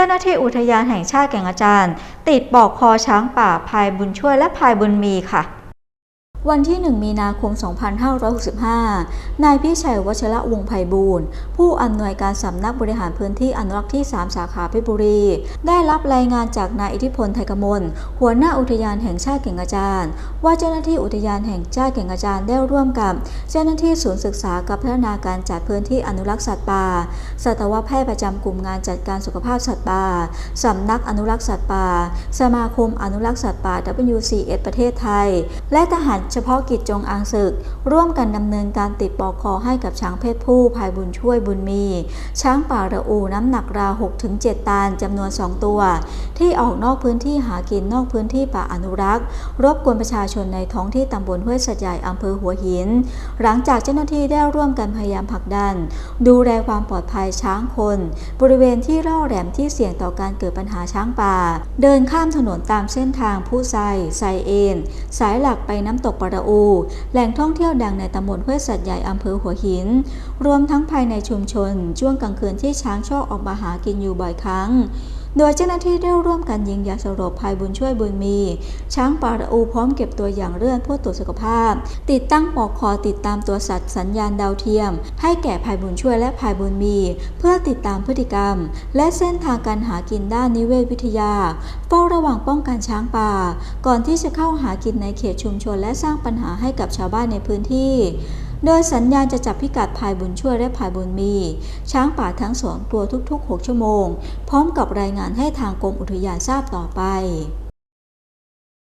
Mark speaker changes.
Speaker 1: จ้าหน้าที่อุทยานแห่งชาติแก่งอาจารย์ ติดบอกคอช้างป่าพายบุญช่วยและพายบุญมีค่ะ วันที่ 1 มีนาคม 2565 นายพิชัยวัชระวงไพบูลย์ผู้อำนวยการสำนักบริหารพื้นที่อนุรักษ์ที่ 3 สาขาเพชรบุรี ได้รับรายงานจากนายอิทธิพลไทยกมล หัวหน้าอุทยานแห่งชาติแก่งกระจานว่าเจ้าหน้าที่อุทยานแห่งชาติแก่งกระจานได้ร่วมกับ เจ้าหน้าที่ศูนย์ศึกษากับพัฒนาการจัดพื้นที่อนุรักษ์สัตว์ป่า สัตวแพทย์ประจำกลุ่มงานจัดการสุขภาพสัตว์ป่าสำนักอนุรักษ์สัตว์ป่า สมาคมอนุรักษ์สัตว์ป่า WCS ประเทศไทย และทหารเฉพาะกิจจงอางศึก ร่วมกันดำเนินการติดปอกคอให้กับช้างเพศผู้ภายบุญช่วยบุญมี ช้างป่าระอูน้ำหนักราว 6-7 ตันจำนวน 2 ตัว ที่ออกนอกพื้นที่หากินนอกพื้นที่ป่าอนุรักษ์ รบกวนประชาชนในท้องที่ตำบลห้วยสัดใหญ่อำเภอหัวหิน หลังจากเจ้าหน้าที่ได้ร่วมกันพยายามผลักดัน ดูแลความปลอดภัยช้างคน บริเวณที่ร่อแหลมที่เสี่ยงต่อการเกิดปัญหาช้างป่า เดินข้ามถนนตามเส้นทางผู้ไซไซเอนสายหลักไปน้ำตกปะระอู แหล่งท่องเที่ยวดังในตำบลห้วยสัตว์ใหญ่อำเภอหัวหิน รวมทั้งภายในชุมชน ช่วงกลางคืนที่ช้างชอบออกมาหากินอยู่บ่อยครั้ง โดยเจ้าหน้าที่ได้ร่วมกันยิงยาสลบภายบุญช่วยบุญมี ช้างป่าระอูพร้อมเก็บตัวอย่างเลือดเพื่อตรวจสุขภาพ ติดตั้งปอกคอติดตามตัวสัตว์สัญญาณดาวเทียม ให้แก่ภายบุญช่วยและภายบุญมี เพื่อติดตามพฤติกรรม และเส้นทางการหากินด้านนิเวศวิทยาเฝ้าระวังป้องกันช้างป่า ก่อนที่จะเข้าหากินในเขตชุมชนและสร้างปัญหาให้กับชาวบ้านในพื้นที่ โดยสัญญาณจะจับพิกัดภายบุญช่วยและภายบุญมี ช้างป่าทั้งสองตัวทุกๆ 6 ชั่วโมง พร้อมกับรายงานให้ทางกรมอุทยานทราบต่อไป